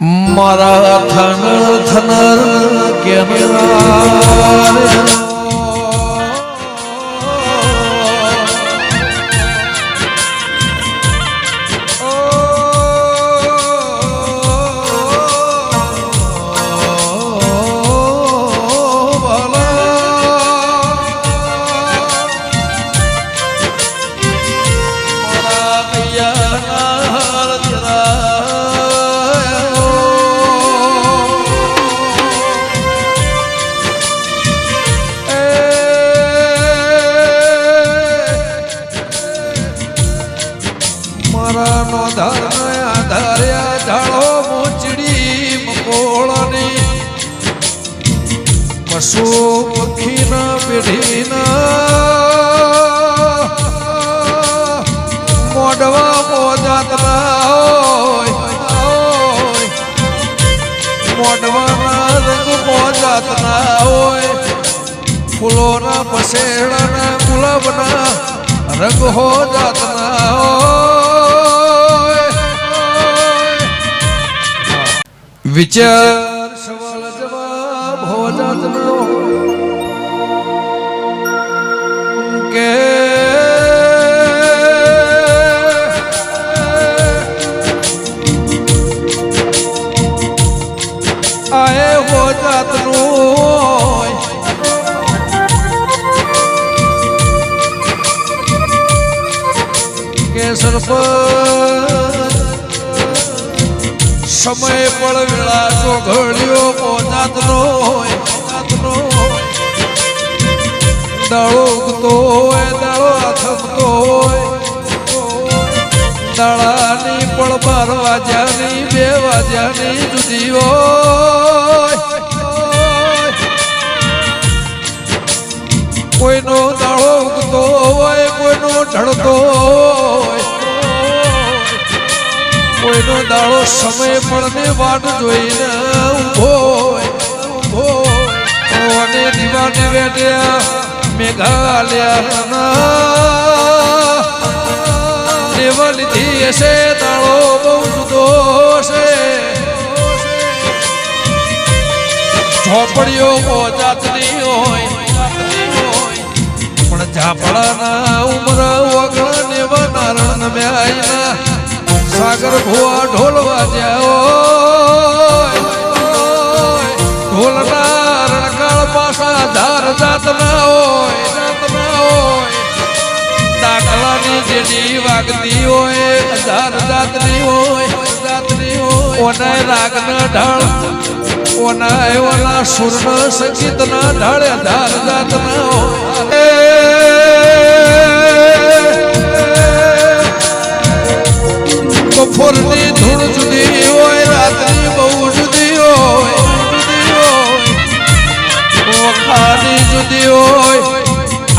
મારા થન થનર કેમેરા પશુ પક્ષીના પેઢીના મોઢવા મોજાતના હોય મોઢવાના રંગ મોજાતના હોય. ફૂલોના પસેડાના ગુલાબના રંગ હો જાતના વિચાર હો કે આએ હો જાતનું હોય કે સરપંચ સમય પણ વેળા તો ઘડ્યો પોતાતનો હોય. પોતાતનો દાળો ઉગતો હોય દાળો આથમતો હોય. દાળાની પણ બાર વાજ્યાની બે વાગ્યાની જુદી હોય. કોઈનો દાળો ઉગતો હોય, કોઈનો ઢળતો હોય. કોઈનો દાળો સમય પડને વાટ જોઈને ઊભો. અને દીવાને વેટ્યા મેઘાલયા દેવા લીધી હશે દાળો બહુ જુદો છે ઝોપડીઓ જાતની હોય પણ ઝાપડાના ઉમરા વગર નેવા નારણ મ્યાયના સાગર ભુવા ઢોલ વાજ્યા ઢોલના રણકાળ પાસા ધાર જાતના હોય દાખલાની જેડી વાગતી હોય હજાર જાતની હોય જાતની હોય. ઓનાય રાગના ઢાળ ઓના સુરના સંગીતના ઢાળે ધાર જાતના હોય. બપોરની ધૂળ જુદી હોય, રાત્રિ બહુ જુદી હોય ઓખાની જુદી હોય,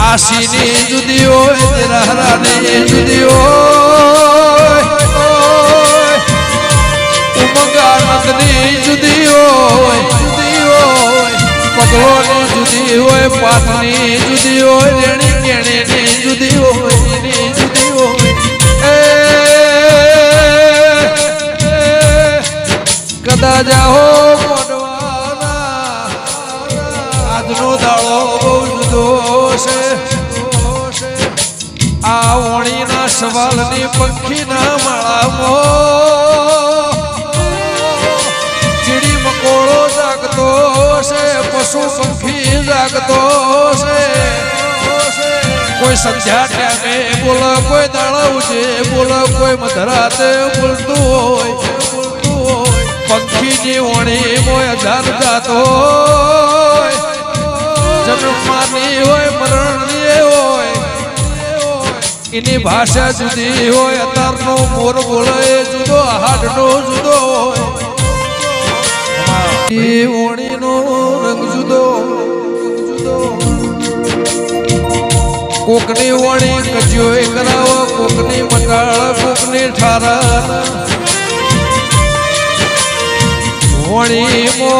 આશીની જુદી હોય તેરાની જુદી હોય. ઉમંગ આનંદની જુદી હોય જુદી હોય. પગલોની જુદી હોય પાટની જુદી હોય રેણી કેણીની જુદી હોય કદાચ જાઓ આજનો દાડો બહુ જુદો છે. આ વણીના સવાલની પંખીના માળામાં ચીડી મકોળો જાગતો છે, પશુ પંખી જાગતો છે. કોઈ સંધ્યા ટાઈમે બોલો, કોઈ દાડા ઉજે, બોલો, કોઈ મધરાતે બોલતું હોય. પંખીની વણી મોય અધાર જાતો હોય. જન્મવાની હોય મરણની હોય. એની ભાષા જુદી હોય અત્યારનો મોર બોલે જુદો, હાડનો જુદો. હોય એ ઓણીનો રંગ જુદો. કોકની વણી કજ્યોય કરાવો, કોકની મટાળ કોકની ઠારા. વણી મો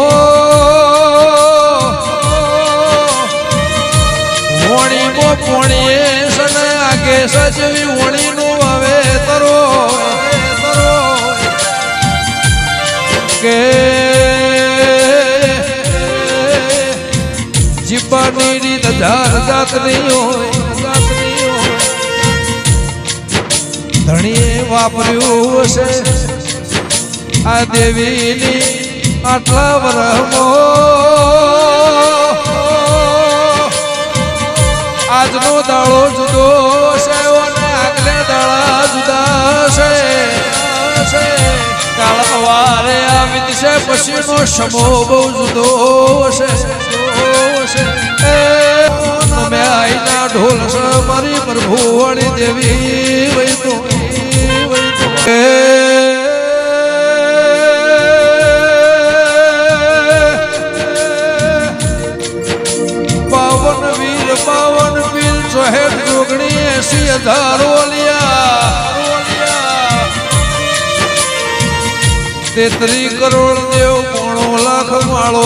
વણી મો પોણીએ સના કે સજવી વણી નું આવે તરો કે જીવવાની રીત હજાર જાતની હોય, ધણીએ વાપર્યું હશે. આ દેવીની આટલા બ્રહ્મો આજનો દાળો જુદો છે આગલે દાળા જુદા છે. કાળા આવી છે, પછીનો સમો બહુ જુદો છે. તમે આઈના ઢોલ મારી પ્રભુવાણી દેવી વૈ તેત્રી કરોડ દેવ પોણો લાખ માળો,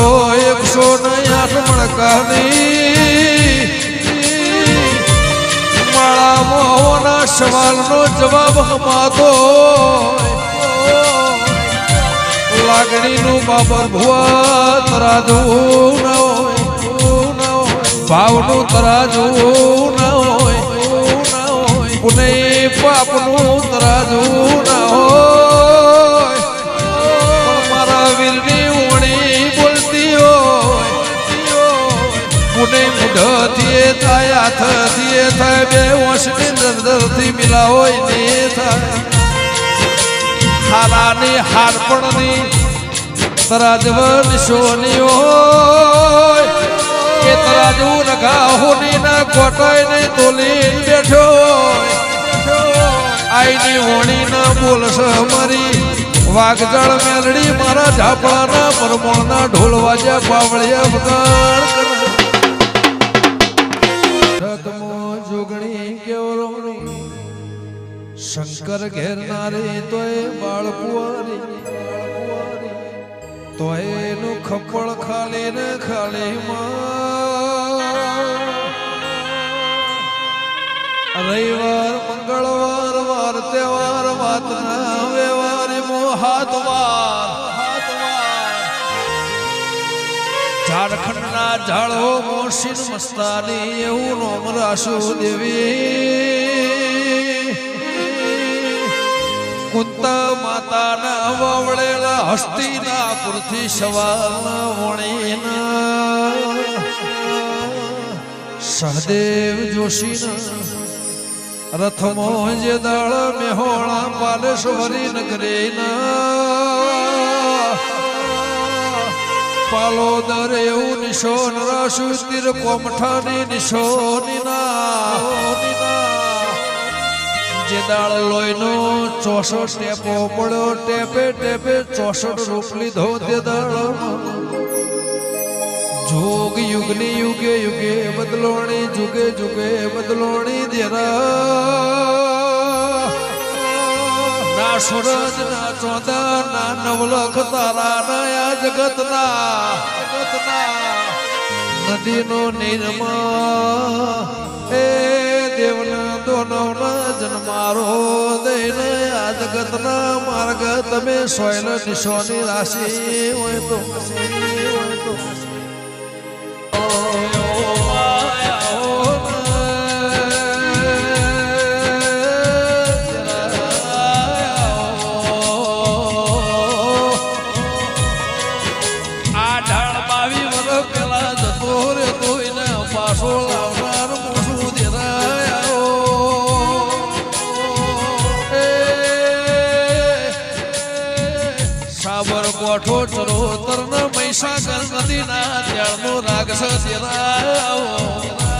એકસો ને આઠ મણકાની. માળા મોહના સવાલનો જવાબ હમાતો લાગણીનું બાબર ભુવા તરાજુ ભાવનું તરાજુ હાથથી થાય બે વંશની નજરથી મિલા હોય ને થાય હાલાની હારપણની તરાજવ નિશોની હોય કે તરાજુ રખા હોની ના કોટાઈ ને તોલી બેઠો આઈની હોણી ના બોલસ મારી વાઘજળ મેલડી મારા ઝાપડાના પરમણના ઢોલ વાજ્યા પાવળિયા વગાડ શંકર ઘેરનારી, તોય બાળકુવારી. તો એનું ખપળ ખાલી ને ખાલી રવિવાર, મંગળવાર, વાર, તહેવાર, વાત ના વ્યવહાર મો હાથ વાર. હાથ વાર ઝારખંડના ઝાડો મોસીન મસ્તાની, એવું નોમ રાશુ દેવી. કુંતા માતાના વાવળેલા હસ્તીના પૃથ્વી સવારના વણીના. સહદેવ જોશીના રથમો જે દળ મેહોણા પાલેશ્વરી નગરીના. પાલોદર એવું નિશોન રાશુ તીર કોમઠાની નિશોનીના. જે દાળ લોહીનો ચોસઠ ટેપો પડ્યો, ટેપે ટેપે ચોસઠ રૂપ લીધો તે દાળ જોગ યુગની યુગે યુગે બદલોણી, જુગે જુગે બદલોણી દેરા. ના સૂરજ, ના ચોદા, ના નવલખ તારા, ના આ જગતના. જગતના. નદીનો નિર્મા. જગતના માર્ગ તમે સોયલ નિશોની રાશિ હોય તો હોય તો. સાબર કોઠો ચરોતર ના નદીના ત્યારનો રાગસ દેરાયો